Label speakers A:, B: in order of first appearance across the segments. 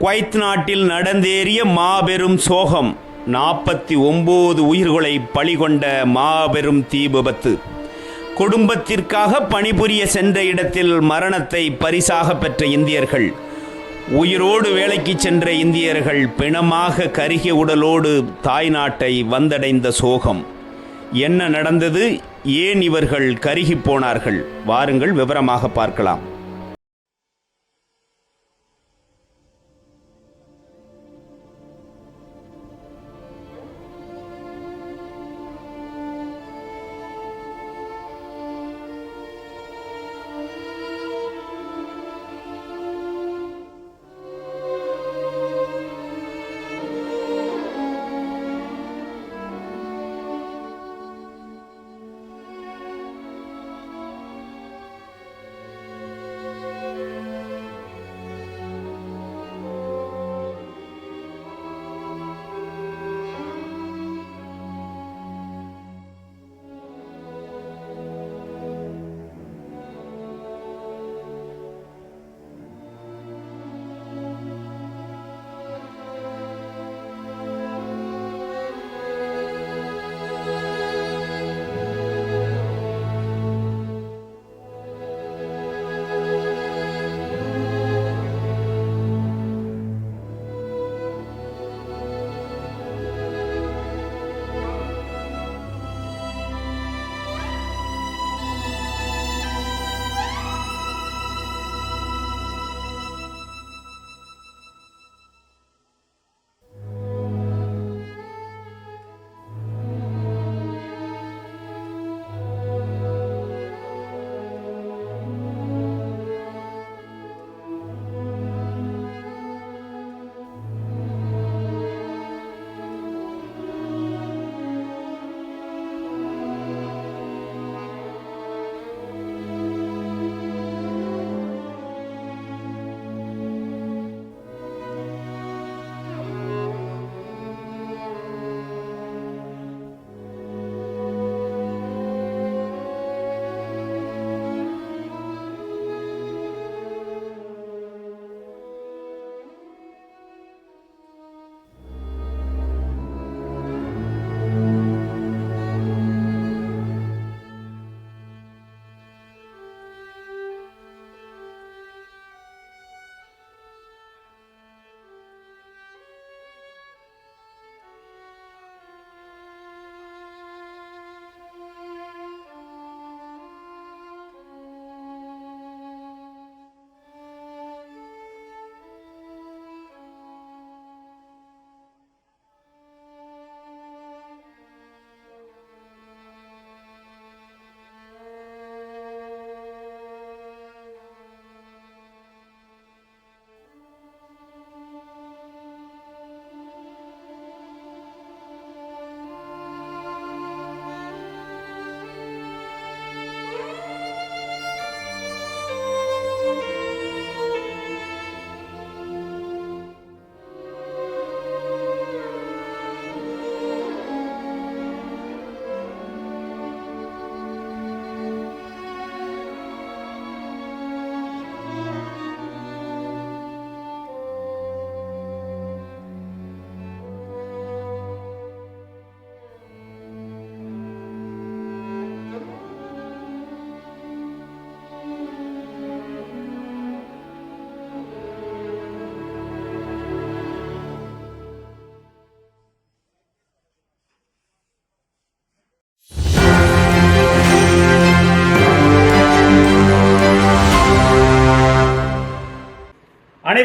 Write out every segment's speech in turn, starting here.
A: Kuwait நாட்டில் நடந்தேறிய மாபெரும் சோகம் நாற்பத்தி ஒன்பது உயிர்களை பலிகொண்ட மாபெரும் தீ விபத்து. குடும்பத்திற்காக பணிபுரிய சென்ற இடத்தில் மரணத்தை பரிசாக பெற்ற இந்தியர்கள் உயிரோடு வேலைக்கு சென்ற இந்தியர்கள் பிணமாக கருகிய உடலோடு தாய் நாட்டை வந்தடைந்த சோகம். என்ன நடந்தது? ஏன் இவர்கள் கருகிப் போனார்கள்? வாருங்கள் விவரமாக பார்க்கலாம்.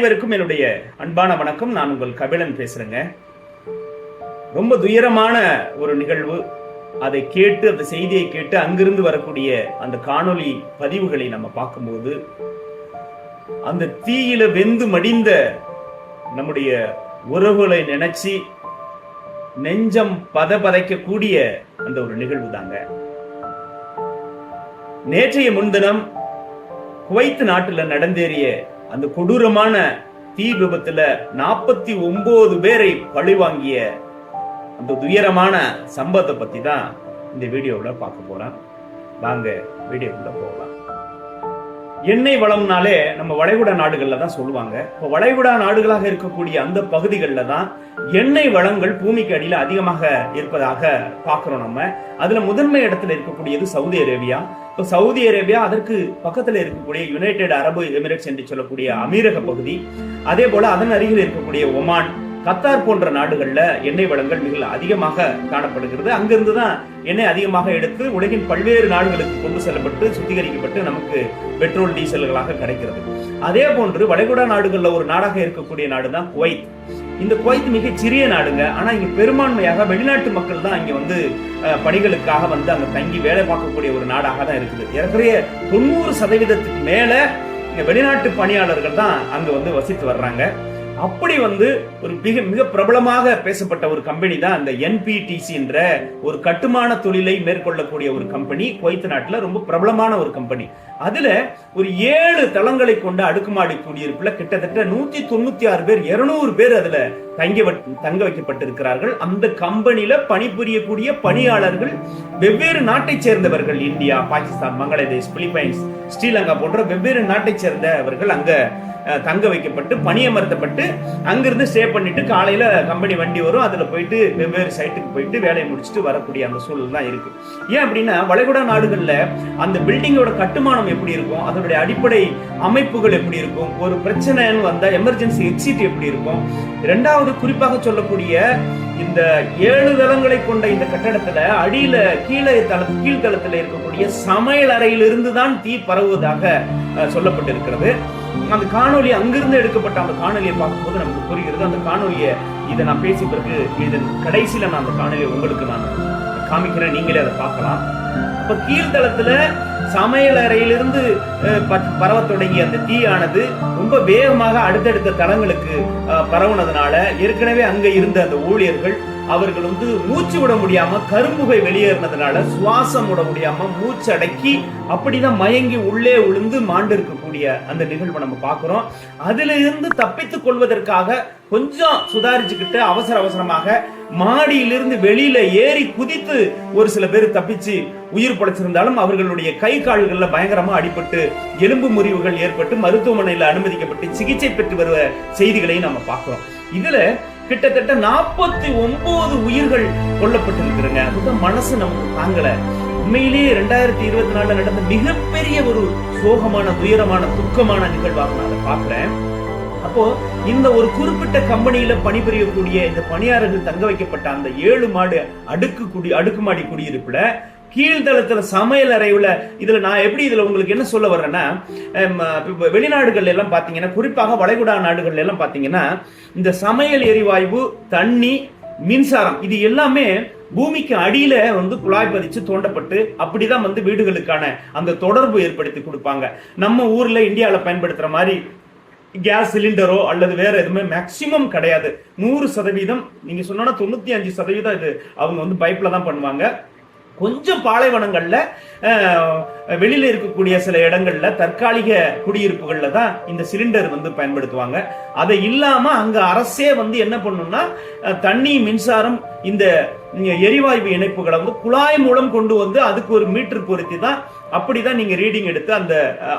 A: அனைவருக்கும் என்னுடைய அன்பான வணக்கம். நான் உங்கள் கபிலன் பேசுறேங்க. ரொம்ப துயரமான ஒரு நிகழ்வு. அதை கேட்டு அந்த செய்தியை கேட்டு அங்கிருந்து வரக்கூடிய அந்த காணொளி பதிவுகளை நம்ம பார்க்கும்போது அந்த தீயில வெந்து மடிந்த நம்முடைய உறவுகளை நினைச்சு நெஞ்சம் பதபதைக்கக்கூடிய அந்த ஒரு நிகழ்வு தாங்க. நேற்றைய முன்தினம் குவைத் நாட்டில் நடந்தேறிய அந்த கொடூரமான தீ விபத்துல நாற்பத்தி ஒன்பது பேரை பழிவாங்கிய அந்த துயரமான சம்பவத்தை பத்தி தான் இந்த வீடியோவில் பார்க்க போறேன். வாங்க வீடியோக்குள்ள போகலாம். எண்ணெய் வளம்னாலே நம்ம வளைகுடா நாடுகளில் தான் சொல்லுவாங்க. இப்போ வளைகுடா நாடுகளாக இருக்கக்கூடிய அந்த பகுதிகளில் தான் எண்ணெய் வளங்கள் பூமிக்கு அடியில் அதிகமாக இருப்பதாக பார்க்குறோம் நம்ம. அதில் முதன்மை இடத்துல இருக்கக்கூடியது சவுதி அரேபியா. இப்போ சவுதி அரேபியா அதற்கு பக்கத்தில் இருக்கக்கூடிய யுனைடெட் அரபு எமிரேட்ஸ் என்று சொல்லக்கூடிய அமீரக பகுதி. அதே போல் அதன் அருகில் இருக்கக்கூடிய ஒமான் கத்தார் போன்ற நாடுகளில் எண்ணெய் வளங்கள் மிக அதிகமாக காணப்படுகிறது. அங்கிருந்து தான் எண்ணெய் அதிகமாக எடுத்து உலகின் பல்வேறு நாடுகளுக்கு கொண்டு செல்லப்பட்டு சுத்திகரிக்கப்பட்டு நமக்கு பெட்ரோல் டீசல்களாக கிடைக்கிறது. அதே போன்று வளைகுடா நாடுகளில் ஒரு நாடாக இருக்கக்கூடிய நாடு தான் குவைத். இந்த குவைத் மிக சிறிய நாடுங்க. ஆனால் இங்கே பெரும்பான்மையாக வெளிநாட்டு மக்கள் தான் இங்கே வந்து பணிகளுக்காக வந்து அங்கே தங்கி வேலை பார்க்கக்கூடிய ஒரு நாடாக தான் இருக்குது. ஏறக்குறைய தொண்ணூறு சதவீதத்துக்கு மேலே இங்கே வெளிநாட்டு பணியாளர்கள் தான் அங்கே வந்து வசித்து வர்றாங்க. அப்படி வந்து ஒரு மிக மிக பிரபலமாக பேசப்பட்ட ஒரு கம்பெனி தான் அந்த என்பிடிசி என்ற ஒரு கட்டுமான தொழிலை மேற்கொள்ளக்கூடிய ஒரு கம்பெனி குவைத் நாட்டில் ரொம்ப பிரபலமான ஒரு கம்பெனி அதுல ஒரு ஏழு தளங்களை கொண்ட அடுக்குமாடி குடியிருப்புல கிட்டத்தட்ட நூத்தி தொண்ணூத்தி ஆறு பேர் இருநூறு பேர் அதுல தங்கி தங்க வைக்கப்பட்டிருக்கிறார்கள். அந்த கம்பெனியில பணிபுரியக்கூடிய பணியாளர்கள் வெவ்வேறு நாட்டை சேர்ந்தவர்கள் இந்தியா பாகிஸ்தான் பங்களாதேஷ் பிலிப்பைன்ஸ் ஸ்ரீலங்கா போன்ற வெவ்வேறு நாட்டை சேர்ந்தவர்கள் அங்க தங்க வைக்கப்பட்டு பணியமர்த்தப்பட்டு அங்கிருந்து ஸ்டே பண்ணிட்டு காலையில கம்பெனி வண்டி வரும். அதுல போயிட்டு வெவ்வேறு சைட்டுக்கு போயிட்டு வேலையை முடிச்சுட்டு வரக்கூடிய அந்த சூழல் தான் இருக்கு. ஏன் அப்படின்னா வளைகுடா நாடுகள்ல அந்த பில்டிங்கோட கட்டுமானம் எப்படி இருக்கும்? அதனுடைய அடிப்படை அமைப்புகள் எப்படி இருக்கும்? ஒரு பிரச்சனைன்னு வந்தால் எமர்ஜென்சி எக்ஸிட் எப்படி இருக்கும்? ரெண்டாவது குறிப்பாக சொல்லக்கூடிய இந்த ஏழு தளங்களை கொண்ட இந்த கட்டடத்துல அடியில கீழே தள கீழ்தளத்துல இருக்கக்கூடிய சமையல் அறையிலிருந்து தான் தீ பரவுவதாக சொல்லப்பட்டிருக்கிறது. அந்த காணொலி அங்கிருந்து எடுக்கப்பட்ட அந்த காணொலியை பார்க்கும்போது நமக்கு புரிகிறது. அந்த காணொலியை இதை நான் பேசிய பிறகு இதன் கடைசியில நான் அந்த காணொலியை உங்களுக்கு நான் காமிக்கிறேன். நீங்களே அதை பார்க்கலாம். அப்ப கீழ்த்தளத்துல சமையல் அறையிலிருந்து ப- பரவத் தொடங்கிய அந்த தீயானது ரொம்ப வேகமாக அடுத்தடுத்த தளங்களுக்கு பரவுனதுனால ஏற்கனவே அங்க இருந்த அந்த ஊழியர்கள் அவர்கள் வந்து மூச்சு விட முடியாம கரும்புகை வெளியேறினதுனால சுவாசம் விட முடியாம மூச்சு அடக்கி அப்படிதான் மயங்கி உள்ளே விழுந்து மாண்டு இருக்கக்கூடிய அந்த நிகழ்வை நம்ம பார்க்கிறோம். அதுல இருந்து தப்பித்துக் கொள்வதற்காக கொஞ்சம் சுதாரிச்சுக்கிட்டு அவசர அவசரமாக மாடியிலிருந்து வெளியில ஏறி குதித்து ஒரு சில பேர் தப்பிச்சு உயிர் படைச்சிருந்தாலும் அவர்களுடைய கை கால்கள்ல பயங்கரமா அடிபட்டு எலும்பு முறிவுகள் ஏற்பட்டு மருத்துவமனையில் அனுமதிக்கப்பட்டு சிகிச்சை பெற்று வருவ செய்திகளை நம்ம பார்க்கிறோம். இதுல கிட்டத்தட்ட நாற்பத்தி ஒன்பது உயிர்கள் கொல்லப்பட்டிருக்கிறங்க. அதுதான் மனசு நமக்கு தாங்கல. உண்மையிலேயே ரெண்டாயிரத்தி இருபத்தி நாலுல நடந்த மிகப்பெரிய ஒரு சோகமான துயரமான துக்கமான நிகழ்வாக நான் அதை பார்க்கிறேன். அப்போ இந்த ஒரு குறிப்பிட்ட கம்பெனியில பணிபுரியக்கூடிய இந்த பணியாளர்கள் தங்க வைக்கப்பட்ட அந்த ஏழு மாடு அடுக்கு குடி அடுக்குமாடி குடியிருப்புல கீழ்தளத்துல சமையல் அறையுல இதுல நான் எப்படி இதுல உங்களுக்கு என்ன சொல்ல வர்றேன்னா ஹம், வெளிநாடுகள்ல எல்லாம் பாத்தீங்கன்னா குறிப்பாக வளைகுடா நாடுகள்ல எல்லாம் பாத்தீங்கன்னா இந்த சமையல் எரிவாயு தண்ணி மின்சாரம் இது எல்லாமே பூமிக்கு அடியில வந்து குழாய் பதிச்சு தோண்டப்பட்டு அப்படிதான் வந்து வீடுகளுக்கான அந்த தொடர்பு ஏற்படுத்தி கொடுப்பாங்க. நம்ம ஊர்ல இந்தியாவில் பயன்படுத்துற மாதிரி கேஸ் சிலிண்டரோ அல்லது வேற எதுவுமே மேக்சிமம் கிடையாது. நூறு சதவீதம் நீங்க சொன்னா தொண்ணூத்தி அஞ்சு சதவீதம் இது அவங்க வந்து பைப்ல தான் பண்ணுவாங்க. கொஞ்சம் பாலைவனங்கள்ல வெளியில இருக்கக்கூடிய சில இடங்கள்ல தற்காலிக குடியிருப்புகள்ல தான் இந்த சிலிண்டர் வந்து பயன்படுத்துவாங்க. அதை இல்லாம அங்க அரசே வந்து என்ன பண்ணும்னா தண்ணி மின்சாரம் இந்த எரிவாயு இணைப்புகளை வந்து குழாய் மூலம் கொண்டு வந்து அதுக்கு ஒரு மீட்டர் பொருத்தி தான் அப்படிதான் நீங்க ரீடிங் எடுத்து அந்த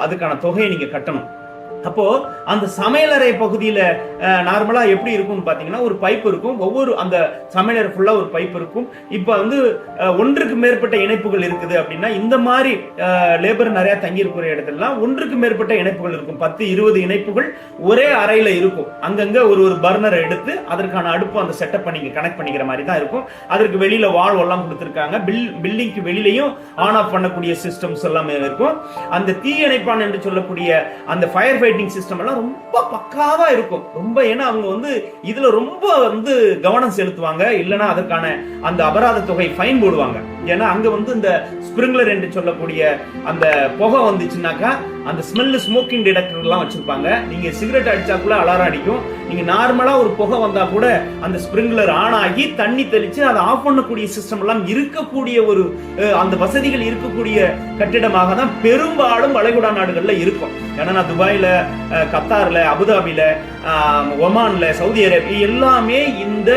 A: அதுக்கான தொகையை நீங்க கட்டணும். அப்போ அந்த சமையலறை பகுதியில நார்மலா எப்படி இருக்கும்னு பாத்தீங்கன்னா ஒரு பைப் இருக்கும். ஒவ்வொரு அந்த சமையலறை ஃபுல்லா ஒரு பைப் இருக்கும். இப்ப வந்து ஒன்றுக்கு மேற்பட்ட இணைப்புகள் இருக்குது அப்படின்னா இந்த மாதிரி லேபர் நிறைய தங்கி இருக்கிற இடத்துலலாம் ஒன்றுக்கு மேற்பட்ட இணைப்புகள் இருக்கும். பத்து இருபது இணைப்புகள் ஒரே அறையில இருக்கும். அங்கங்க ஒரு ஒரு பர்னரை எடுத்து அதற்கான அடுப்பு அந்த செட்டப் பண்ணி கனெக்ட் பண்ணிக்கிற மாதிரி தான் இருக்கும். அதற்கு வெளியில வால் எல்லாம் கொடுத்துருக்காங்க. பில் பில்டிங்க்கு வெளியிலையும் ஆன் ஆஃப் பண்ணக்கூடிய சிஸ்டம்ஸ் எல்லாமே இருக்கும். அந்த தீ இணைப்பான் என்று சொல்லக்கூடிய அந்த ஃபயர் ஆப்ரேட்டிங் சிஸ்டம் எல்லாம் ரொம்ப பக்காவா இருக்கும். ரொம்ப ஏன்னா அவங்க வந்து இதுல ரொம்ப வந்து கவனம் செலுத்துவாங்க. இல்லைன்னா அதற்கான அந்த அபராத தொகை ஃபைன் போடுவாங்க. ஏன்னா அங்கே வந்து இந்த ஸ்ப்ரிங்லர் என்று சொல்லக்கூடிய அந்த புகை வந்துச்சுன்னாக்கா அந்த ஸ்மெல்லு ஸ்மோக்கிங் டிடெக்டர்லாம் வச்சுருப்பாங்க. நீங்கள் சிகரெட் அடித்தா கூட அலாரம் அடிக்கும். நீங்கள் நார்மலாக ஒரு புகை வந்தால் கூட அந்த ஸ்ப்ரிங்லர் ஆன் ஆகி தண்ணி தெளித்து அதை ஆஃப் பண்ணக்கூடிய சிஸ்டம் எல்லாம் இருக்கக்கூடிய ஒரு அந்த வசதிகள் இருக்கக்கூடிய கட்டிடமாக தான் பெரும்பாலும் வளைகுடா நாடுகளில் இருக்கும். ஏன்னா நான் துபாயில் கத்தாரில் அபுதாபியில் ஒமானில் ஒமான்ல சவுதி அரேபியா எல்லாமே இந்த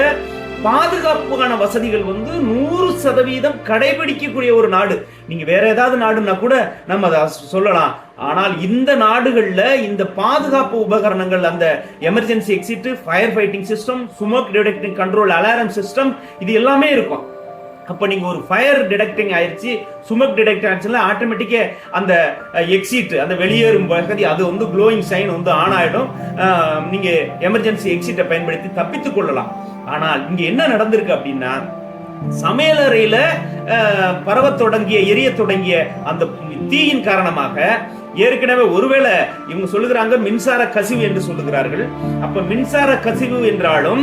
A: பாதுகாப்புக்கான வசதிகள் வந்து நூறு சதவீதம் கடைபிடிக்கக்கூடிய ஒரு நாடு. நீங்க வேற ஏதாவது நாடுன்னா கூட நம்ம அதை சொல்லலாம். ஆனால் இந்த நாடுகளில் இந்த பாதுகாப்பு உபகரணங்கள் அந்த emergency exit fire fighting system smoke detecting control alarm system இது எல்லாமே இருக்கும். அப்போ நீங்கள் ஒரு ஃபயர் டிடெக்டிங் ஆயிடுச்சு சுமக் டிடெக்ட் ஆயிடுச்சுல ஆட்டோமேட்டிக்கே அந்த எக்ஸிட் அந்த வெளியேறும் பகுதி அது வந்து க்ளோயிங் சைன் வந்து ஆன் ஆகிடும் நீங்கள் எமர்ஜென்சி எக்ஸிட்டை பயன்படுத்தி தப்பித்துக் கொள்ளலாம். ஆனால் இங்க என்ன நடந்திருக்கு அப்படின்னா சமையலறையில பரவ பரவத் தொடங்கிய எரிய தொடங்கிய அந்த தீயின் காரணமாக ஏற்கனவே ஒருவேளை இவங்க சொல்லுகிறாங்க மின்சார கசிவு என்று சொல்லுகிறார்கள். அப்ப மின்சார கசிவு என்றாலும்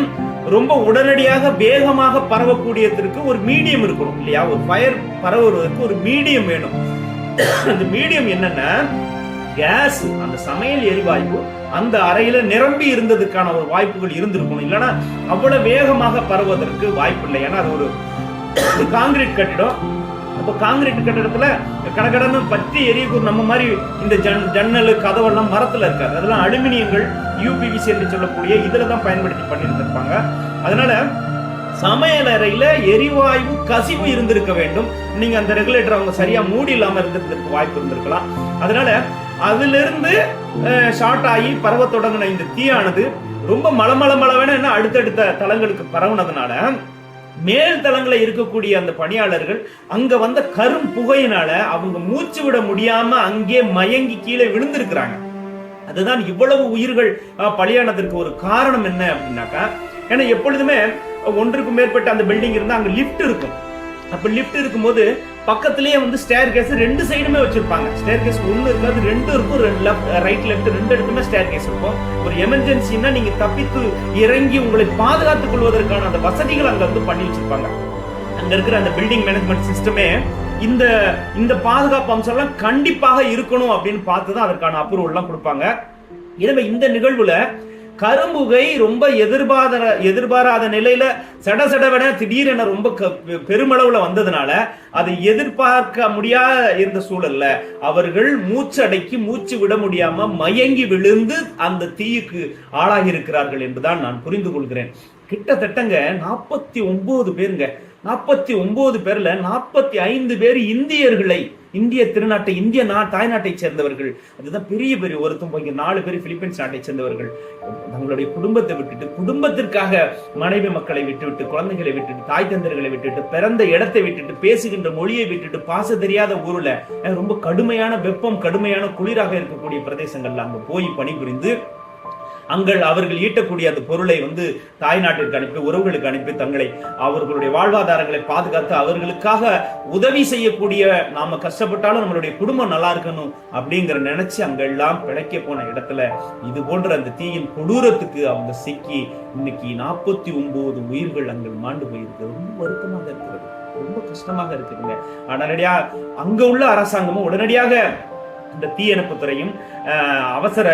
A: ரொம்ப உடனடியாக வேகமாக பரவக்கூடியதற்கு ஒரு மீடியம் இருக்கணும் இல்லையா? ஒரு ஃபயர் பரவுவதற்கு ஒரு மீடியம் வேணும். அந்த மீடியம் என்னன்னா கேஸ் அந்த சமையல் எரிவாயு அந்த அறையில நிரம்பி இருந்ததுக்கான ஒரு வாய்ப்புகள் இருந்திருக்கணும் இல்லைன்னா அவ்வளவு வேகமாக பரவுவதற்கு வாய்ப்பு இல்லை ஏன்னா அது ஒரு காங்கிரீட் கட்டிடம். அப்போ காங்கிரீட் கட்டிடத்துல கடகடன்னு பற்றி எரியக்கூர் நம்ம மாதிரி இந்த ஜன் ஜன்னல் கதவெல்லாம் மரத்துல இருக்காது. அதெல்லாம் அலுமினியங்கள் யூபிவிசி என்று சொல்லக்கூடிய இதில் தான் பயன்படுத்தி பண்ணியிருந்திருப்பாங்க. அதனால சமையல் அறையில எரிவாயு கசிவு இருந்திருக்க வேண்டும். நீங்க அந்த ரெகுலேட்டர் அவங்க சரியா மூடி இல்லாம இருந்திருக்கிறதுக்கு வாய்ப்பு இருந்திருக்கலாம். அதனால அதுல இருந்து ஷார்ட் ஆகி பரவ தொடங்கின இந்த தீயானது ரொம்ப மலமள மளவென அடுத்தடுத்த தளங்களுக்கு பரவுனதுனால மேல் தளங்களை இருக்கக்கூடிய அந்த பணியாளர்கள் அங்க வந்த கரும் புகையினால அவங்க மூச்சு விட முடியாம அங்கே மயங்கி கீழே விழுந்திருக்கிறாங்க. அதுதான் இவ்வளவு உயிர்கள் அஹ், பலியானதற்கு ஒரு காரணம் என்ன அப்படின்னாக்கா ஏன்னா எப்பொழுதுமே ஒன்றுக்கும் மேற்பட்ட அந்த பில்டிங் இருந்தா அங்க லிஃப்ட் இருக்கும். அப்ப லிஃப்ட் இருக்கும்போது பக்கத்திலேயே வந்து ஸ்டேர் கேஸ் ரெண்டு சைடுமே வச்சிருப்பாங்க. ஸ்டேர் கேஸ் ஒன்னு இருக்காது ரெண்டு இருக்கும். ரெண்டு லெஃப்ட் ரைட் லெஃப்ட் ரெண்டு இடத்துமே ஸ்டேர் கேஸ் இருக்கும். ஒரு எமர்ஜென்சின்னா நீங்க தப்பித்து இறங்கி உங்களை பாதுகாத்துக் கொள்வதற்கான அந்த வசதிகள் அங்க வந்து பண்ணி வச்சிருப்பாங்க. அங்க இருக்கிற அந்த பில்டிங் மேனேஜ்மெண்ட் சிஸ்டமே இந்த இந்த பாதுகாப்பு அம்சம் எல்லாம் கண்டிப்பாக இருக்கணும் அப்படின்னு பார்த்து தான் அதற்கான அப்ரூவல்லாம் கொடுப்பாங்க. எனவே இந்த நிகழ்வுல கரும்புகை ரொம்ப எதிர்பாராத எதிர்பாராத நிலையில சட சடவென திடீரென ரொம்ப க- பெருமளவுல வந்ததுனால அதை எதிர்பார்க்க முடியாத இருந்த சூழல்ல அவர்கள் மூச்சு மூச்சு விட முடியாம மயங்கி விழுந்து அந்த தீயுக்கு ஆளாகி இருக்கிறார்கள் என்றுதான் நான் புரிந்து கொள்கிறேன். கிட்டத்தட்டங்க நாற்பத்தி ஒன்பது பேருங்க. நாற்பத்தி ஒன்பது பேர்ல நாற்பத்தி ஐந்து பேர் இந்தியர்களை இந்திய திருநாட்டை இந்திய நா தாய்நாட்டை சேர்ந்தவர்கள். அதுதான் பெரிய பெரிய ஒருத்தம் இங்க நாலு பேர் பிலிப்பைன்ஸ் நாட்டை சேர்ந்தவர்கள். தங்களுடைய குடும்பத்தை விட்டுட்டு குடும்பத்திற்காக மனைவி மக்களை விட்டுவிட்டு குழந்தைகளை விட்டுட்டு தாய் தந்தர்களை விட்டுட்டு பிறந்த இடத்தை விட்டுட்டு பேசுகின்ற மொழியை விட்டுட்டு பாச தெரியாத ஊர்ல ரொம்ப கடுமையான வெப்பம் கடுமையான குளிராக இருக்கக்கூடிய பிரதேசங்கள்ல அங்க போய் பணிபுரிந்து அங்கள் அவர்கள் ஈட்டக்கூடிய அந்த பொருளை வந்து தாய்நாட்டிற்கு அனுப்பி உறவுகளுக்கு அனுப்பி தங்களை அவர்களுடைய வாழ்வாதாரங்களை பாதுகாத்து அவர்களுக்காக உதவி செய்யக்கூடிய நாம கஷ்டப்பட்டாலும் நம்மளுடைய குடும்பம் நல்லா இருக்கணும் அப்படிங்கிற நினைச்சு அங்கெல்லாம் பிழைக்க போன இடத்துல இது போன்ற அந்த தீயின் கொடூரத்துக்கு அவங்க சிக்கி இன்னைக்கு நாற்பத்தி ஒன்பது உயிர்கள் அங்கே மாண்டு போயிருக்கு. ரொம்ப வருத்தமாக இருக்கிறது ரொம்ப கஷ்டமாக இருக்குதுங்க. உடனடியாக அங்க உள்ள அரசாங்கமும் உடனடியாக இந்த தீயணைப்பு துறையும் அவசர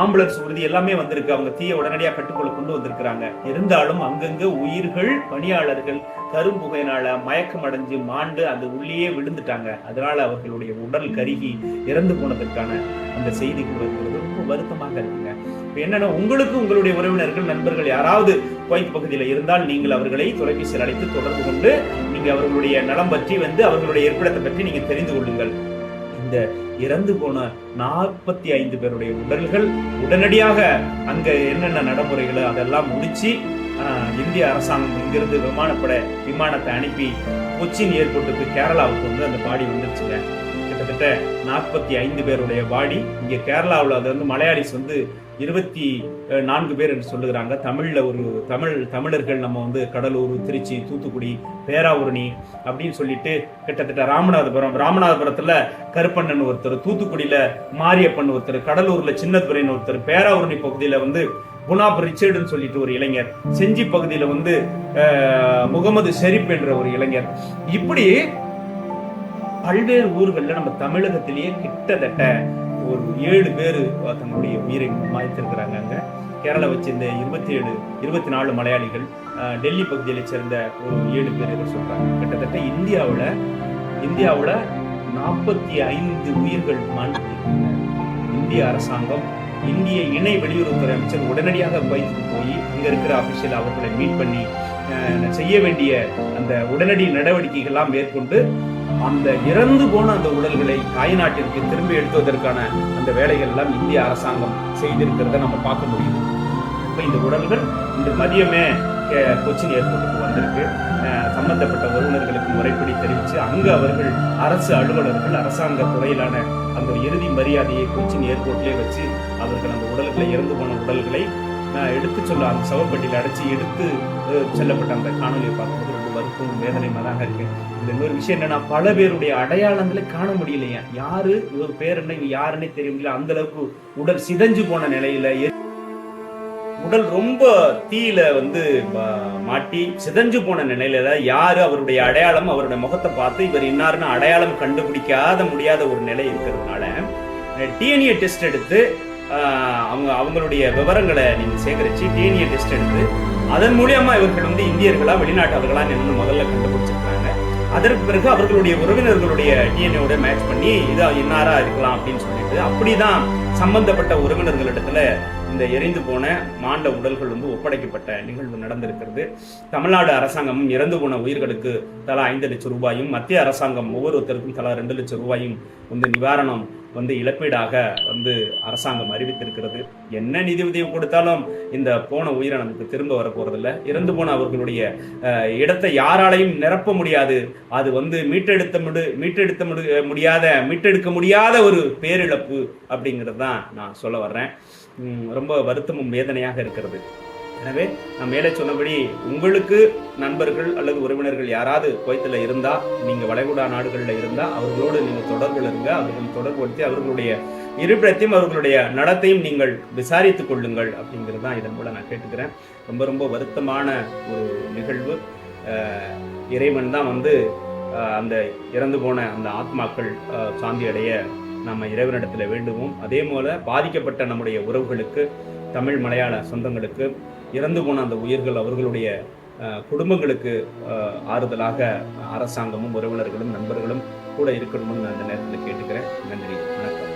A: ஆம்புலன்ஸ் உறுதி எல்லாமே வந்திருக்கு. அவங்க தீயை உடனடியாக கட்டுக்குள்ள கொண்டு வந்திருக்கிறாங்க. இருந்தாலும் அங்கங்கே உயிர்கள் பணியாளர்கள் கரும்புகையினால மயக்கம் அடைஞ்சு மாண்டு அது உள்ளேயே விழுந்துட்டாங்க. அதனால அவர்களுடைய உடல் கருகி இறந்து போனதற்கான அந்த செய்தி வருகிறது ரொம்ப வருத்தமாக இருக்குங்க. இப்போ என்னன்னா உங்களுக்கு உங்களுடைய உறவினர்கள் நண்பர்கள் யாராவது குவைத் பகுதியில் இருந்தால் நீங்கள் அவர்களை தொலைபேசியில் அழைத்து தொடர்பு கொண்டு நீங்க அவர்களுடைய நலம் பற்றி வந்து அவர்களுடைய இருப்பிடத்தை பற்றி நீங்க தெரிந்து கொள்ளுங்கள். இந்த இறந்து போன நாற்பத்தி ஐந்து பேருடைய உடல்கள் உடனடியாக அங்க என்னென்ன நடைமுறைகளோ அதெல்லாம் முடிச்சு இந்திய அரசாங்கம் இங்கிருந்து விமானப்படை விமானத்தை அனுப்பி கொச்சின் ஏர்போர்ட்டுக்கு கேரளாவுக்கு வந்து அந்த பாடி வந்துருச்சுங்க. கிட்டத்தட்ட நாற்பத்தி ஐந்து பேருடைய பாடி இங்க கேரளாவில் அது வந்து மலையாளிஸ் வந்து இருபத்தி நான்கு பேர் என்று சொல்லுகிறாங்க. தமிழ்ல ஒரு தமிழ் தமிழர்கள் நம்ம வந்து கடலூர் திருச்சி தூத்துக்குடி பேராவூரணி அப்படின்னு சொல்லிட்டு கிட்டத்தட்ட ராமநாதபுரம் ராமநாதபுரத்துல கருப்பண்ணன் ஒருத்தர் தூத்துக்குடியில் மாரியப்பன் ஒருத்தர் கடலூர்ல சின்னதுரைன்னு ஒருத்தர் பேராவூரணி பகுதியில வந்து குணாப் ரிச்சர்டுன்னு சொல்லிட்டு ஒரு இளைஞர் செஞ்சி பகுதியில வந்து முகமது ஷெரீப் என்ற ஒரு இளைஞர். இப்படி பல்வேறு ஊர்கள்ல நம்ம தமிழகத்திலேயே கிட்டத்தட்ட ஒரு ஏழு பேர் தங்களுடைய உயிரை மாய்த்திருக்கிறாங்க அங்கே. கேரளா வச்சிருந்த இருபத்தி ஏழு இருபத்தி நாலு மலையாளிகள் டெல்லி பகுதியை சேர்ந்த ஒரு ஏழு பேர் இதை சொல்கிறாங்க கிட்டத்தட்ட இந்தியாவில் இந்தியாவில் நாற்பத்தி ஐந்து உயிர்கள் மாண்டு இந்திய அரசாங்கம் இந்திய இணை வெளியுறவுத்துறை அமைச்சர் உடனடியாக வைத்து போய் இங்கே இருக்கிற அஃபிஷியல் அவர்களை மீட் பண்ணி செய்ய வேண்டிய அந்த உடனடி நடவடிக்கைகள்லாம் மேற்கொண்டு அந்த இறந்து போன அந்த உடல்களை தாய்நாட்டிற்கு திரும்பி எடுத்துவதற்கான அந்த வேலைகள் எல்லாம் இந்திய அரசாங்கம் செய்திருக்கிறத நம்ம பார்க்க முடியுது. இப்போ இந்த உடல்கள் இன்று மதியமே கொச்சின் ஏர்போர்ட்டுக்கு வந்திருக்கு. சம்பந்தப்பட்ட உறவினர்களுக்கு முறைப்படி தெரிவித்து அங்கு அவர்கள் அரசு அலுவலர்கள் அரசாங்க துறையிலான அந்த இறுதி மரியாதையை கொச்சின் ஏர்போர்ட்லேயே வச்சு அவர்கள் அந்த உடல்களை இறந்து போன உடல்களை எடுத்து சொல்ல அந்த சவப்பட்டியில் அடைச்சி எடுத்து செல்லப்பட்ட அந்த காணொலியை பார்க்கும்போது வருத்தம் வேதனைமாக இருக்கு. இந்த இன்னொரு விஷயம் என்னன்னா பல பேருடைய அடையாளங்களை காண முடியலையா. யாரு? இவர் பேர் என்ன? இவர் யாருன்னே தெரிய முடியல. அந்த அளவுக்கு உடல் சிதைஞ்சு போன நிலையில உடல் ரொம்ப தீயில வந்து மாட்டி சிதைஞ்சு போன நிலையில யாரு அவருடைய அடையாளம் அவருடைய முகத்தை பார்த்து இவர் இன்னாருன்னு அடையாளம் கண்டுபிடிக்காத முடியாத ஒரு நிலை இருக்கிறதுனால டிஎன்ஏ டெஸ்ட் எடுத்து அவங்க அவங்களுடைய விவரங்களை நீங்க சேகரிச்சு டிஎன்ஏ டெஸ்ட் எடுத்து அதன் மூலியமா இவர்கள் வந்து இந்தியர்களா வெளிநாட்டவர்களா என்று முதல்ல கண்டுபிடிச்சிருக்காங்க. அதற்கு பிறகு அவர்களுடைய உறவினர்களுடைய டிஎன்ஏவோட மேட்ச் பண்ணி இதா இன்னாரா இருக்கலாம் அப்படின்னு சொல்லிட்டு அப்படிதான் சம்பந்தப்பட்ட உறவினர்களிடத்துல இந்த எரிந்து போன மாண்ட உடல்கள் வந்து ஒப்படைக்கப்பட்ட நிகழ்வு நடந்திருக்கிறது. தமிழ்நாடு அரசாங்கமும் இறந்து போன உயிர்களுக்கு தலா ஐந்து லட்சம் ரூபாயும் மத்திய அரசாங்கம் ஒவ்வொருத்தருக்கும் தலா ரெண்டு லட்சம் ரூபாயும் வந்து நிவாரணம் வந்து இழப்பீடாக வந்து அரசாங்கம் அறிவித்திருக்கிறது. என்ன நிதி உதவி கொடுத்தாலும் இந்த போன உயிரை நமக்கு திரும்ப வரப்போறதில்ல இறந்து போன அவர்களுடைய இடத்தை யாராலையும் நிரப்ப முடியாது. அது வந்து மீட்டெடுத்த முடி மீட்டெடுத்த முடியாத மீட்டெடுக்க முடியாத ஒரு பேரிழப்பு அப்படிங்கிறது தான் நான் சொல்ல வர்றேன். ரொம்ப வருத்தமும் வேதனையாக இருக்கிறது. எனவே நான் மேலே சொன்னபடி உங்களுக்கு நண்பர்கள் அல்லது உறவினர்கள் யாராவது குவைத்தில் இருந்தால் நீங்கள் வளைகுடா நாடுகளில் இருந்தால் அவர்களோடு நீங்கள் தொடர்பில் இருங்க. அவர்கள் தொடர்புபடுத்தி அவர்களுடைய இருப்பிடத்தையும் அவர்களுடைய நடத்தையும் நீங்கள் விசாரித்துக் கொள்ளுங்கள் அப்படிங்கிறது தான் இதன் மூலம் நான் கேட்டுக்கிறேன். ரொம்ப ரொம்ப வருத்தமான ஒரு நிகழ்வு. இறைவன் தான் வந்து அந்த இறந்து போன அந்த ஆத்மாக்கள் சாந்தி அடைய நம்ம இறைவனிடத்தில் வேண்டுவோம். அதே போல பாதிக்கப்பட்ட நம்முடைய உறவுகளுக்கு தமிழ் மலையாள சொந்தங்களுக்கு இறந்து போன அந்த உயிர்கள் அவர்களுடைய குடும்பங்களுக்கு ஆறுதலாக அரசாங்கமும் உறவினர்களும் நண்பர்களும் கூட இருக்கணும்னு நான் அந்த நேரத்தில் கேட்டுக்கிறேன். நன்றி. வணக்கம்.